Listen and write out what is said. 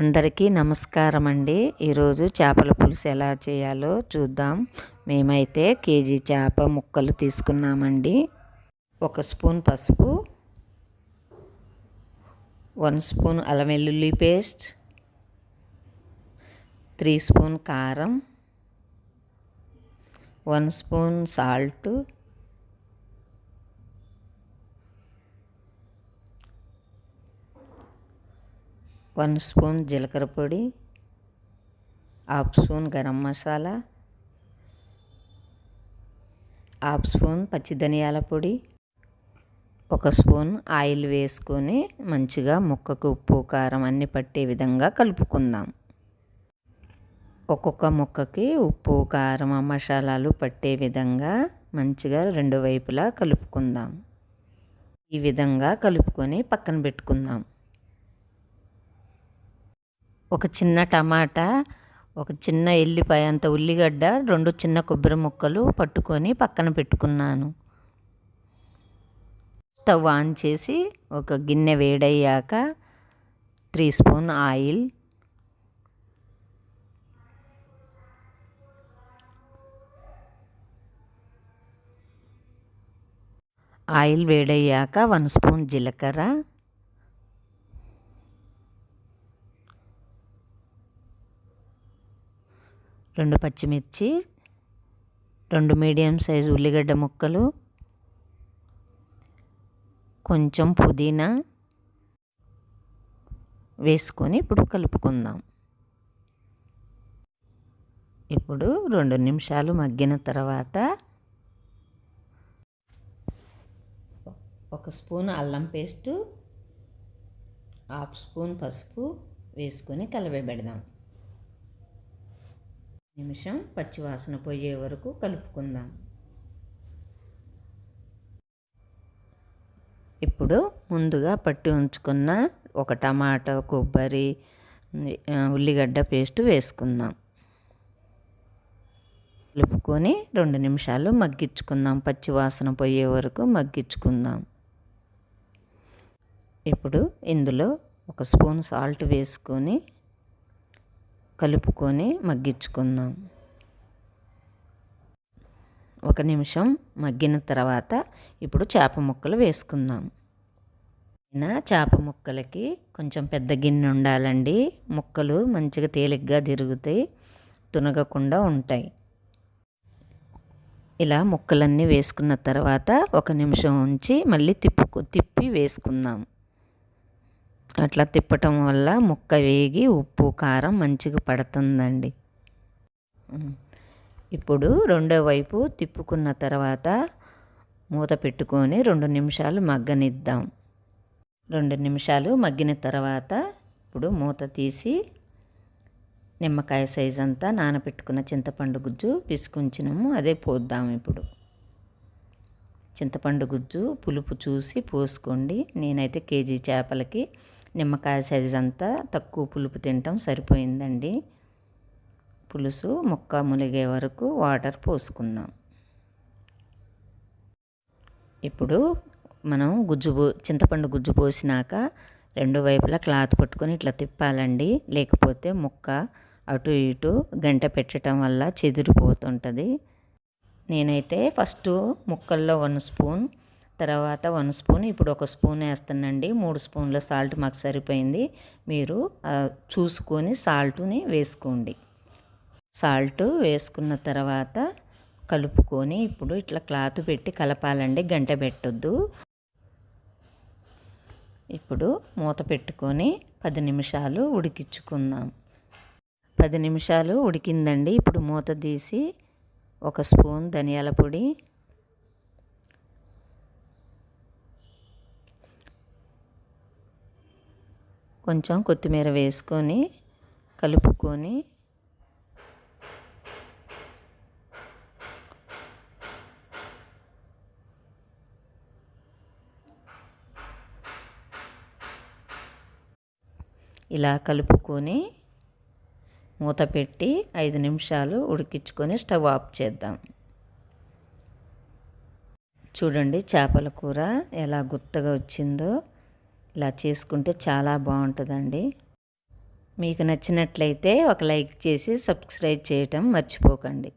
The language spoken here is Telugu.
అందరికీ నమస్కారం అండి ఈరోజు చేపల పులుసు ఎలా చేయాలో చూద్దాం. మేమైతే కేజీ చేప ముక్కలు తీసుకున్నామండి. ఒక స్పూన్ పసుపు వన్ స్పూన్ అల్లం వెల్లుల్లి పేస్ట్ త్రీ స్పూన్ కారం one spoon salt one spoon జీలకర్ర పొడి half spoon garam masala half spoon పచ్చి ధనియాల పొడి ఒక స్పూన్ ఆయిల్ వేసుకొని మంచిగా ముక్కకు ఉప్పు కారం అన్ని పట్టే విధంగా కలుపుకుందాం. ఒక్కొక్క ముక్కకి ఉప్పు కారం మసాలాలు పట్టే విధంగా మంచిగా రెండు వైపులా కలుపుకుందాం. ఈ విధంగా కలుపుకొని పక్కన పెట్టుకుందాం. ఒక చిన్న టమాటా ఒక చిన్న ఎల్లిపాయ అంత ఉల్లిగడ్డ రెండు చిన్న కొబ్బరి ముక్కలు పట్టుకొని పక్కన పెట్టుకున్నాను. స్టవ్ ఆన్ చేసి ఒక గిన్నె వేడయ్యాక త్రీ స్పూన్ ఆయిల్ ఆయిల్ వేడయ్యాక వన్ స్పూన్ జీలకర్ర రెండు పచ్చిమిర్చి రెండు మీడియం సైజు ఉల్లిగడ్డ ముక్కలు కొంచెం పుదీనా వేసుకొని ఇప్పుడు కలుపుకుందాం. ఇప్పుడు రెండు నిమిషాలు మగ్గిన తర్వాత ఒక స్పూన్ అల్లం పేస్టు హాఫ్ స్పూన్ పసుపు వేసుకొని కలవబెడదాం. నిమిషం పచ్చివాసన పోయే వరకు కలుపుకుందాం. ఇప్పుడు ముందుగా పట్టి ఉంచుకున్న ఒక టమాటా కొబ్బరి ఉల్లిగడ్డ పేస్ట్ వేసుకుందాం. కలుపుకొని రెండు నిమిషాలు మగ్గించుకుందాం. పచ్చివాసన పోయే వరకు మగ్గించుకుందాం. ఇప్పుడు ఇందులో ఒక స్పూన్ సాల్ట్ వేసుకొని కలుపుకొని మగ్గించుకుందాం. ఒక నిమిషం మగ్గిన తర్వాత ఇప్పుడు చేప ముక్కలు వేసుకుందాం. చేప ముక్కలకి కొంచెం పెద్ద గిన్నె ఉండాలండి. ముక్కలు మంచిగా తేలిగ్గా తిరుగుతాయి తునగకుండా ఉంటాయి. ఇలా ముక్కలన్నీ వేసుకున్న తర్వాత ఒక నిమిషం ఉంచి మళ్ళీ తిప్పు తిప్పి వేసుకుందాం. అట్లా తిప్పటం వల్ల ముక్క వేగి ఉప్పు కారం మంచిగా పడుతుందండి. ఇప్పుడు రెండో వైపు తిప్పుకున్న తర్వాత మూత పెట్టుకొని రెండు నిమిషాలు మగ్గనిద్దాం. రెండు నిమిషాలు మగ్గిన తర్వాత ఇప్పుడు మూత తీసి నిమ్మకాయ సైజ్ అంతా నానబెట్టుకున్న చింతపండు గుజ్జు పిసుకుంచినాము అదే పోద్దాం ఇప్పుడు. చింతపండు గుజ్జు పులుపు చూసి పోసుకోండి. నేనైతే కేజీ చేపలకి నిమ్మకాయ సైజ్ అంతా తక్కువ పులుపు తినటం సరిపోయిందండి. పులుసు ముక్క మునిగే వరకు వాటర్ పోసుకుందాం. ఇప్పుడు మనం గుజ్జు పో చింతపండు గుజ్జు పోసినాక రెండు వైపులా క్లాత్ పట్టుకొని ఇట్లా తిప్పాలండి. లేకపోతే ముక్క అటు ఇటు గంట పెట్టడం వల్ల చెదిరిపోతుంటుంది. నేనైతే ఫస్ట్ ముక్కల్లో వన్ స్పూన్ తర్వాత వన్ స్పూన్ ఇప్పుడు ఒక స్పూన్ వేస్తానండి. మూడు స్పూన్ల సాల్ట్ మాకు సరిపోయింది. మీరు చూసుకొని సాల్ట్ని వేసుకోండి. సాల్ట్ వేసుకున్న తర్వాత కలుపుకొని ఇప్పుడు ఇట్లా క్లాత్ పెట్టి కలపాలండి. గంట పెట్టొద్దు. ఇప్పుడు మూత పెట్టుకొని పది నిమిషాలు ఉడికించుకుందాం. పది నిమిషాలు ఉడికిందండి. ఇప్పుడు మూత తీసి ఒక స్పూన్ ధనియాల పొడి కొంచెం కొత్తిమీర వేసుకొని కలుపుకొని ఇలా కలుపుకొని మూత పెట్టి ఐదు నిమిషాలు ఉడికించుకొని స్టవ్ ఆఫ్ చేద్దాం. చూడండి చేపల కూర ఎలా గుత్తగా వచ్చిందో. ఇలా చేసుకుంటే చాలా బాగుంటుందండి. మీకు నచ్చినట్లయితే ఒక లైక్ చేసి సబ్స్క్రైబ్ చేయటం మర్చిపోకండి.